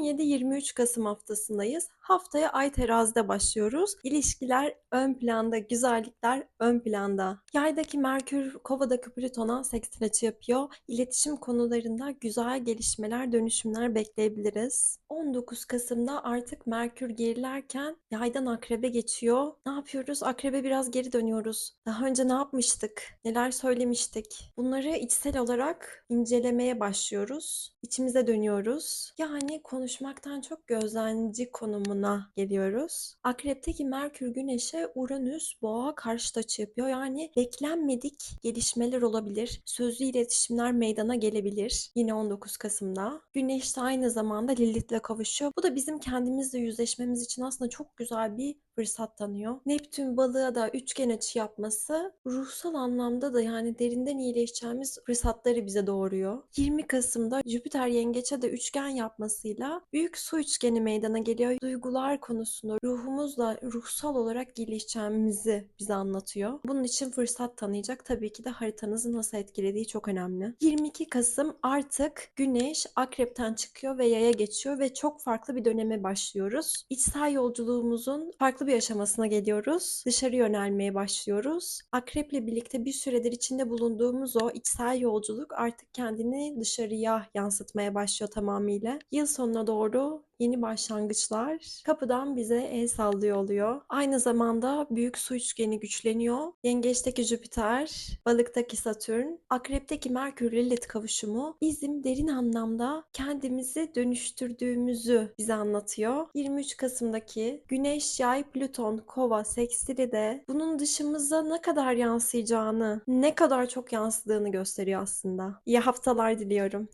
17-23 Kasım haftasındayız. Haftaya Ay terazide başlıyoruz. İlişkiler ön planda, güzellikler ön planda. Yaydaki Merkür, Kova'daki Plüton'a seksil açı yapıyor. İletişim konularında güzel gelişmeler, dönüşümler bekleyebiliriz. 19 Kasım'da artık Merkür gerilerken Yaydan Akrebe geçiyor. Ne yapıyoruz? Akrebe biraz geri dönüyoruz. Daha önce ne yapmıştık? Neler söylemiştik? Bunları içsel olarak incelemeye başlıyoruz. İçimize dönüyoruz. Yani konuşmaktan çok gözlemci konumuna geliyoruz. Akrep'teki Merkür Güneş'e Uranüs Boğa karşıt açı yapıyor. Yani beklenmedik gelişmeler olabilir. Sözlü iletişimler meydana gelebilir. Yine 19 Kasım'da. Güneş de aynı zamanda Lilith'le kavuşuyor. Bu da bizim kendimizle yüzleşmemiz için aslında çok güzel bir fırsat tanıyor. Neptün balığa da üçgen açı yapması ruhsal anlamda da yani derinden iyileşeceğimiz fırsatları bize doğuruyor. 20 Kasım'da Jüpiter yengeçe de üçgen yapmasıyla büyük su üçgeni meydana geliyor. Duygular konusunda ruhumuzla ruhsal olarak gelişeceğimizi bize anlatıyor. Bunun için fırsat tanıyacak. Tabii ki de haritanızı nasıl etkilediği çok önemli. 22 Kasım artık Güneş Akrep'ten çıkıyor ve Yay'a geçiyor ve çok farklı bir döneme başlıyoruz. İçsel yolculuğumuzun farklı bir aşamasına geliyoruz. Dışarı yönelmeye başlıyoruz. Akrep'le birlikte bir süredir içinde bulunduğumuz o içsel yolculuk artık kendini dışarıya yansıtmaya başlıyor tamamıyla. Yıl sonuna doğru yeni başlangıçlar kapıdan bize el sallıyor oluyor. Aynı zamanda büyük su üçgeni güçleniyor. Yengeçteki Jüpiter, balıktaki Satürn, akrepteki Merkür Lilith kavuşumu bizim derin anlamda kendimizi dönüştürdüğümüzü bize anlatıyor. 23 Kasım'daki Güneş, Yay, Plüton, Kova, Sekstili de bunun dışımıza ne kadar yansıyacağını, ne kadar çok yansıdığını gösteriyor aslında. İyi haftalar diliyorum.